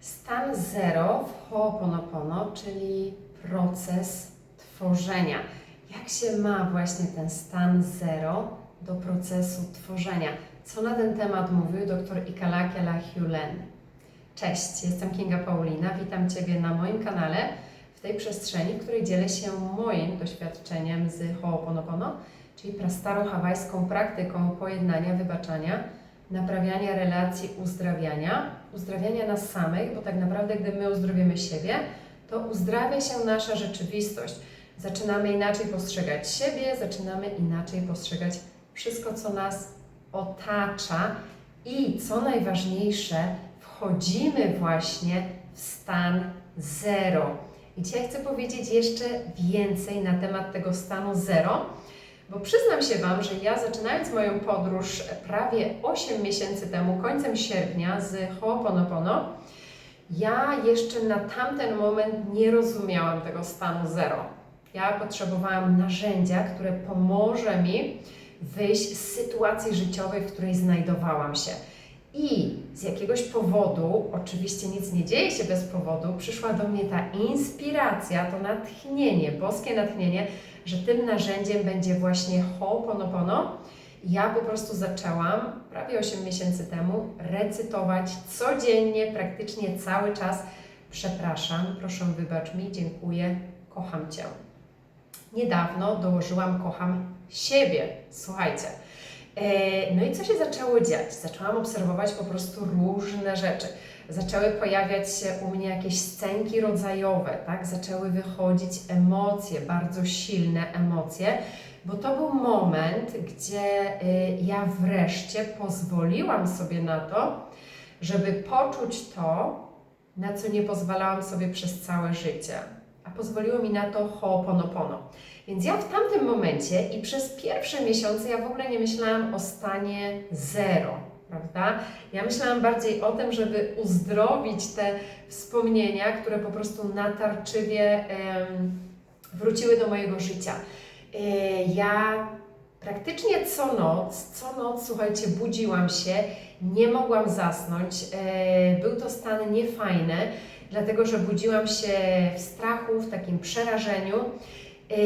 Stan zero w Ho'oponopono, czyli proces tworzenia. Jak się ma właśnie ten stan zero do procesu tworzenia? Co na ten temat mówił dr Ikalakiala Hulen? Cześć, jestem Kinga Paulina. Witam Ciebie na moim kanale, w tej przestrzeni, w której dzielę się moim doświadczeniem z Ho'oponopono, czyli prastarą hawajską praktyką pojednania, wybaczania, naprawiania relacji, uzdrawiania, uzdrawiania nas samych, bo tak naprawdę, gdy my uzdrowimy siebie, to uzdrawia się nasza rzeczywistość. Zaczynamy inaczej postrzegać siebie, zaczynamy inaczej postrzegać wszystko, co nas otacza i co najważniejsze, wchodzimy właśnie w stan zero. I dzisiaj chcę powiedzieć jeszcze więcej na temat tego stanu zero, bo przyznam się Wam, że ja zaczynając moją podróż prawie 8 miesięcy temu, końcem sierpnia z Ho'oponopono, ja jeszcze na tamten moment nie rozumiałam tego stanu zero. Ja potrzebowałam narzędzia, które pomoże mi wyjść z sytuacji życiowej, w której znajdowałam się. I z jakiegoś powodu, oczywiście nic nie dzieje się bez powodu, przyszła do mnie ta inspiracja, to natchnienie, boskie natchnienie, że tym narzędziem będzie właśnie Ho'oponopono. Ja po prostu zaczęłam prawie 8 miesięcy temu recytować codziennie, praktycznie cały czas. Przepraszam, proszę wybacz mi, dziękuję, kocham Cię. Niedawno dołożyłam kocham siebie. Słuchajcie. E, No i co się zaczęło dziać? Zaczęłam obserwować po prostu różne rzeczy. Zaczęły pojawiać się u mnie jakieś scenki rodzajowe, tak? Zaczęły wychodzić emocje, bardzo silne emocje, bo to był moment, gdzie y, ja wreszcie pozwoliłam sobie na to, żeby poczuć to, na co nie pozwalałam sobie przez całe życie. A pozwoliło mi na to Ho'oponopono. Więc ja w tamtym momencie i przez pierwsze miesiące ja w ogóle nie myślałam o stanie zero, prawda? Ja myślałam bardziej o tym, żeby uzdrowić te wspomnienia, które po prostu natarczywie wróciły do mojego życia. E, ja praktycznie co noc, co noc, słuchajcie, budziłam się, nie mogłam zasnąć. E, Był to stan niefajny, dlatego że budziłam się w strachu, w takim przerażeniu. Yy,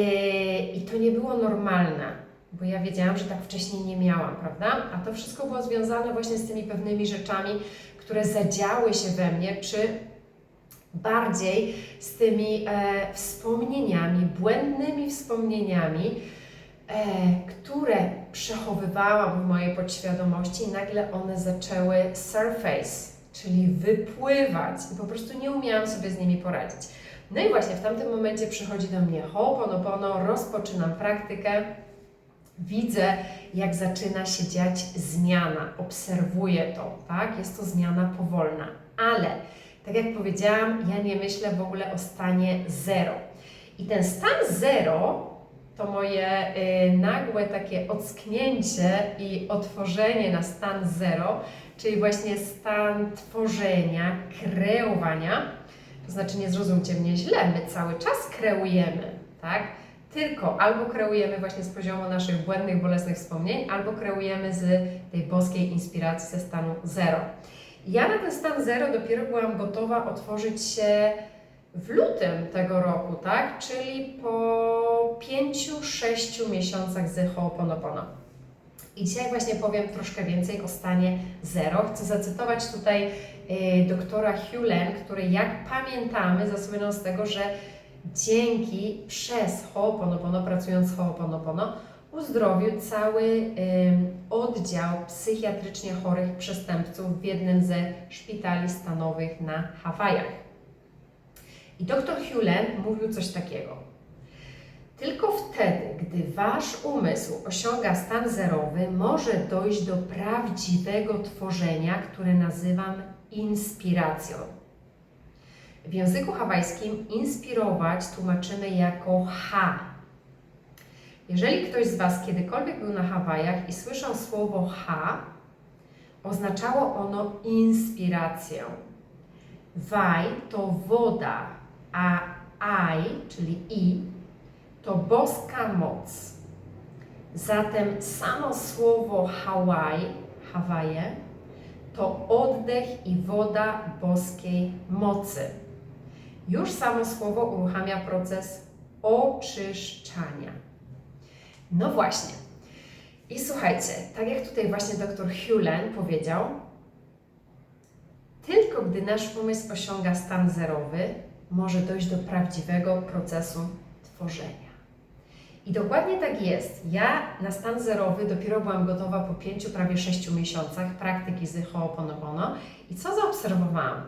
I to nie było normalne, bo ja wiedziałam, że tak wcześniej nie miałam, prawda? A to wszystko było związane właśnie z tymi pewnymi rzeczami, które zadziały się we mnie, czy bardziej z tymi e, wspomnieniami, błędnymi wspomnieniami, e, które przechowywałam w mojej podświadomości i nagle one zaczęły surface, czyli wypływać i po prostu nie umiałam sobie z nimi poradzić. No i właśnie w tamtym momencie przychodzi do mnie Ho'oponopono, rozpoczynam praktykę, widzę jak zaczyna się dziać zmiana, obserwuję to, tak? Jest to zmiana powolna, ale tak jak powiedziałam, ja nie myślę w ogóle o stanie zero. I ten stan zero to moje y, nagłe takie ocknięcie i otworzenie na stan zero, czyli właśnie stan tworzenia, kreowania. To znaczy, nie zrozumcie mnie źle, my cały czas kreujemy, tak? Tylko albo kreujemy właśnie z poziomu naszych błędnych, bolesnych wspomnień, albo kreujemy z tej boskiej inspiracji ze stanu zero. Ja na ten stan zero dopiero byłam gotowa otworzyć się w lutym tego roku, tak? Czyli po pięciu, sześciu miesiącach z Ho'oponopono. I dzisiaj właśnie powiem troszkę więcej o stanie zero. Chcę zacytować tutaj y, doktora Hulen, który jak pamiętamy zasłynął z tego, że dzięki przez Ho'oponopono, pracując z Ho'oponopono, uzdrowił cały y, oddział psychiatrycznie chorych przestępców w jednym ze szpitali stanowych na Hawajach. I doktor Hulen mówił coś takiego. Tylko wtedy, gdy wasz umysł osiąga stan zerowy, może dojść do prawdziwego tworzenia, które nazywam inspiracją. W języku hawajskim inspirować tłumaczymy jako ha. Jeżeli ktoś z Was kiedykolwiek był na Hawajach i słyszał słowo ha, oznaczało ono inspirację. Waj to woda, a aj, czyli i, to boska moc. Zatem samo słowo Hawaj, Hawaje, to oddech i woda boskiej mocy. Już samo słowo uruchamia proces oczyszczania. No właśnie. I słuchajcie, tak jak tutaj właśnie dr Hewlen powiedział, tylko gdy nasz umysł osiąga stan zerowy, może dojść do prawdziwego procesu tworzenia. I dokładnie tak jest. Ja na stan zerowy dopiero byłam gotowa po pięciu, prawie sześciu miesiącach praktyki z Ho'oponopono. I co zaobserwowałam?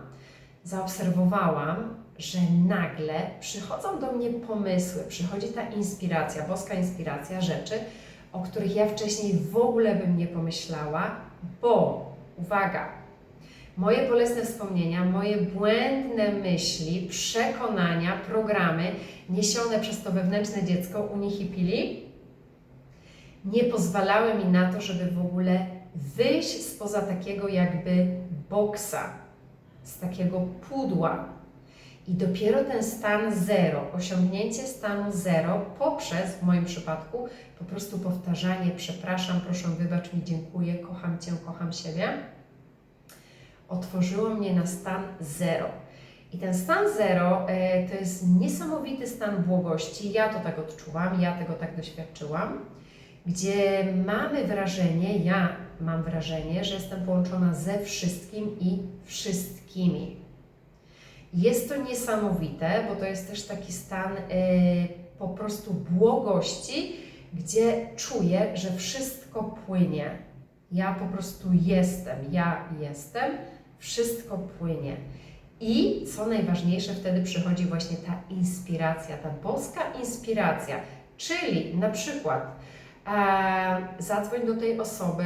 Zaobserwowałam, że nagle przychodzą do mnie pomysły, przychodzi ta inspiracja, boska inspiracja rzeczy, o których ja wcześniej w ogóle bym nie pomyślała, bo uwaga, moje bolesne wspomnienia, moje błędne myśli, przekonania, programy niesione przez to wewnętrzne dziecko Unihipili nie pozwalały mi na to, żeby w ogóle wyjść spoza takiego jakby boksa, z takiego pudła. I dopiero ten stan zero, osiągnięcie stanu zero poprzez, w moim przypadku, po prostu powtarzanie, przepraszam, proszę wybacz mi, dziękuję, kocham Cię, kocham siebie, otworzyło mnie na stan zero. I ten stan zero e, to jest niesamowity stan błogości. Ja to tak odczułam, ja tego tak doświadczyłam, gdzie mamy wrażenie, ja mam wrażenie, że jestem połączona ze wszystkim i wszystkimi. Jest to niesamowite, bo to jest też taki stan e, po prostu błogości, gdzie czuję, że wszystko płynie. Ja po prostu jestem, ja jestem, wszystko płynie. I co najważniejsze, wtedy przychodzi właśnie ta inspiracja, ta boska inspiracja, czyli na przykład e, zadzwoń do tej osoby,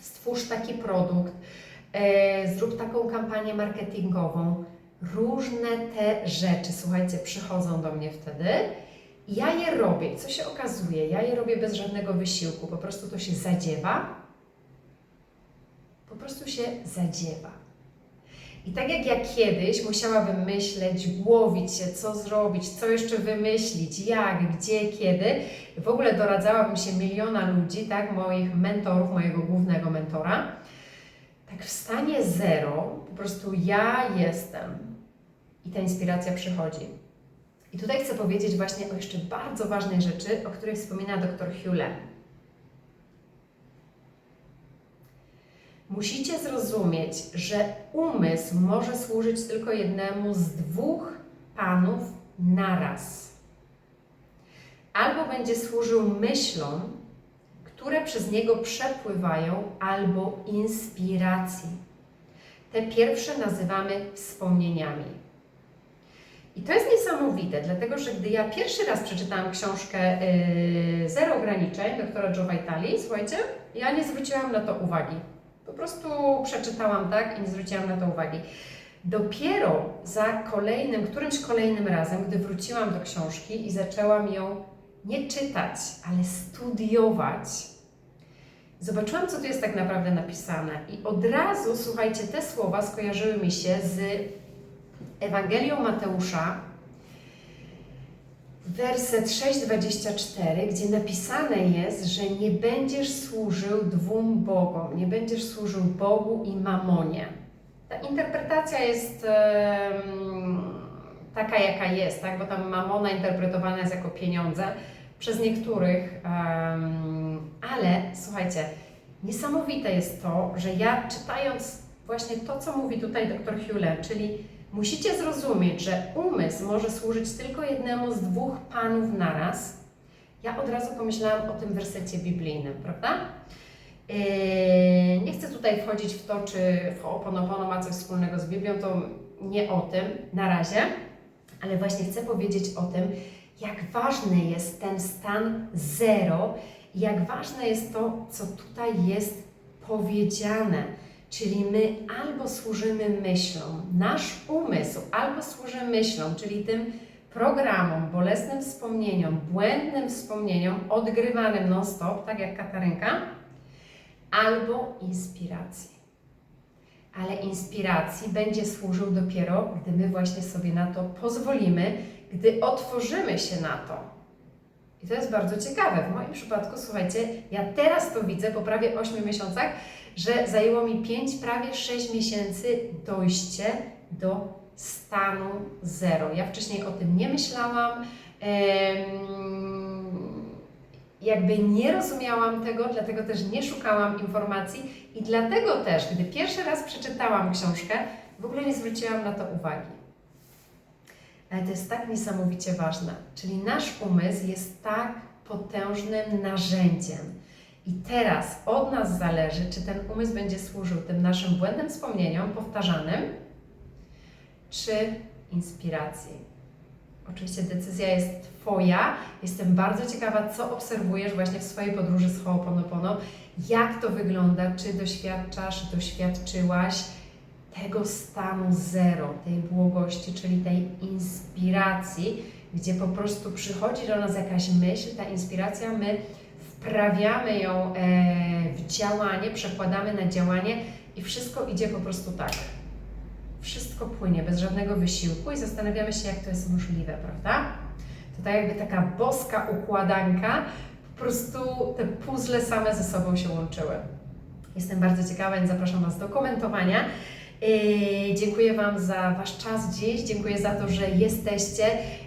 stwórz taki produkt, e, zrób taką kampanię marketingową. Różne te rzeczy, słuchajcie, przychodzą do mnie wtedy. Ja je robię. Co się okazuje? Ja je robię bez żadnego wysiłku. Po prostu to się zadziewa. Po prostu się zadziewa. I tak jak ja kiedyś musiałabym myśleć, głowić się, co zrobić, co jeszcze wymyślić, jak, gdzie, kiedy, w ogóle doradzałabym się miliona ludzi, tak, moich mentorów, mojego głównego mentora, tak w stanie zero, po prostu ja jestem i ta inspiracja przychodzi. I tutaj chcę powiedzieć właśnie o jeszcze bardzo ważnej rzeczy, o której wspomina dr Hewlett. Musicie zrozumieć, że umysł może służyć tylko jednemu z dwóch panów naraz. Albo będzie służył myślom, które przez niego przepływają, albo inspiracji. Te pierwsze nazywamy wspomnieniami. I to jest niesamowite, dlatego że gdy ja pierwszy raz przeczytałam książkę yy, Zero ograniczeń doktora Joe Vitali, słuchajcie, ja nie zwróciłam na to uwagi. Po prostu przeczytałam tak i nie zwróciłam na to uwagi. Dopiero za kolejnym, którymś kolejnym razem, gdy wróciłam do książki i zaczęłam ją nie czytać, ale studiować, zobaczyłam, co tu jest tak naprawdę napisane. I od razu, słuchajcie, te słowa skojarzyły mi się z Ewangelią Mateusza, werset 6:24, gdzie napisane jest, że nie będziesz służył dwóm bogom, nie będziesz służył Bogu i mamonie. Ta interpretacja jest em, taka, jaka jest, tak? bo tam mamona interpretowana jest jako pieniądze przez niektórych, ale słuchajcie, niesamowite jest to, że ja czytając właśnie to, co mówi tutaj dr Hewlett, czyli Musicie zrozumieć, że umysł może służyć tylko jednemu z dwóch panów naraz. Ja od razu pomyślałam o tym wersecie biblijnym, prawda? Yy, nie chcę tutaj wchodzić w to, czy w Oponopono ma coś wspólnego z Biblią, to nie o tym na razie, ale właśnie chcę powiedzieć o tym, jak ważny jest ten stan zero jak ważne jest to, co tutaj jest powiedziane Czyli my albo służymy myślom, nasz umysł albo służy myślom, czyli tym programom, bolesnym wspomnieniom, błędnym wspomnieniom, odgrywanym non-stop, tak jak Katarynka, albo inspiracji. Ale inspiracji będzie służył dopiero, gdy my właśnie sobie na to pozwolimy, gdy otworzymy się na to. I to jest bardzo ciekawe. W moim przypadku, słuchajcie, ja teraz to widzę po prawie 8 miesiącach, że zajęło mi 5, prawie 6 miesięcy dojście do stanu zero. Ja wcześniej o tym nie myślałam. jakby nie rozumiałam tego, dlatego też nie szukałam informacji i dlatego też, gdy pierwszy raz przeczytałam książkę, w ogóle nie zwróciłam na to uwagi. Ale to jest tak niesamowicie ważne. Czyli nasz umysł jest tak potężnym narzędziem. I teraz od nas zależy, czy ten umysł będzie służył tym naszym błędnym wspomnieniom powtarzanym, czy inspiracji. Oczywiście decyzja jest Twoja. Jestem bardzo ciekawa, co obserwujesz właśnie w swojej podróży z Ho'oponopono. Jak to wygląda? Czy doświadczasz, doświadczyłaś tego stanu zero, tej błogości, czyli tej inspiracji, gdzie po prostu przychodzi do nas jakaś myśl, ta inspiracja, my wprawiamy ją e, w działanie, przekładamy na działanie i wszystko idzie po prostu tak. Wszystko płynie bez żadnego wysiłku i zastanawiamy się, jak to jest możliwe, prawda? To tak jakby taka boska układanka, po prostu te puzzle same ze sobą się łączyły. Jestem bardzo ciekawa, więc zapraszam Was do komentowania. Yy, dziękuję Wam za Wasz czas dziś, dziękuję za to, że jesteście.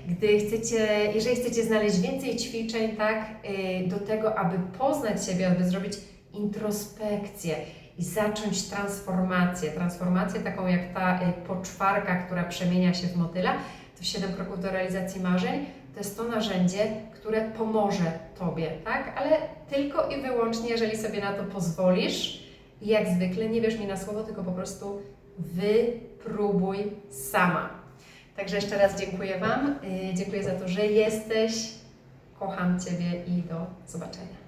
Gdy chcecie, jeżeli chcecie znaleźć więcej ćwiczeń, tak, yy, do tego, aby poznać siebie, aby zrobić introspekcję i zacząć transformację, transformację taką jak ta yy, poczwarka, która przemienia się w motyla, to 7 kroków do realizacji marzeń, to jest to narzędzie, które pomoże Tobie, tak? Ale tylko i wyłącznie, jeżeli sobie na to pozwolisz, i jak zwykle nie wierz mi na słowo, tylko po prostu wypróbuj sama. Także jeszcze raz dziękuję Wam. Yy, Dziękuję za to, że jesteś. Kocham Ciebie i do zobaczenia.